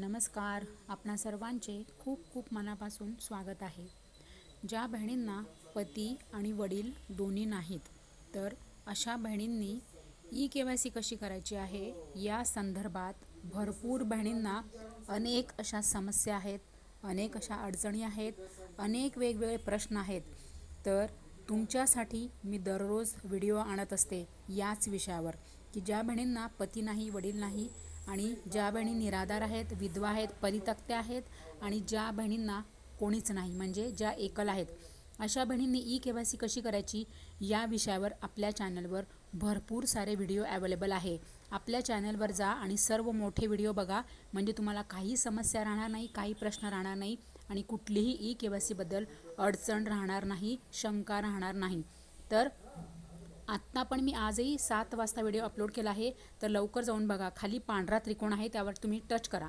नमस्कार. आपणा सर्वांचे खूप खूप मनापासून स्वागत आहे. ज्या बहिणींना पती आणि वडील दोन्ही नाहीत तर अशा बहिणींनी ई के वाय सी कशी करायची आहे? या संदर्भात भरपूर बहिणींना अनेक अशा समस्या आहेत अनेक अशा अडचणी आहेत अनेक वेगवेगळे प्रश्न आहेत. तर तुमच्यासाठी मी दररोज व्हिडिओ आणत असते याच विषयावर की ज्या बहिणींना पती नाही वडील नाही आणि ज्या बहिणी निराधार आहेत विधवा आहेत परितक्त्या आहेत आणि ज्या बहिणींना कोणीच नाही म्हणजे ज्या एकल आहेत अशा बहिणींनी ई के वाय सी कशी करायची या विषयावर आपल्या चॅनलवर भरपूर सारे व्हिडिओ अवेलेबल आहे. आपल्या चॅनलवर जा आणि सर्व मोठे व्हिडिओ बघा म्हणजे तुम्हाला काही समस्या राहणार नाही काही प्रश्न राहणार नाही आणि कुठलीही ई के वाय सीबद्दल अडचण राहणार नाही शंका राहणार नाही. तर आत्ता पण मी आजही सात वाजता व्हिडिओ अपलोड केला आहे तर लवकर जाऊन बघा. खाली पांढरा त्रिकोण आहे त्यावर तुम्ही टच करा.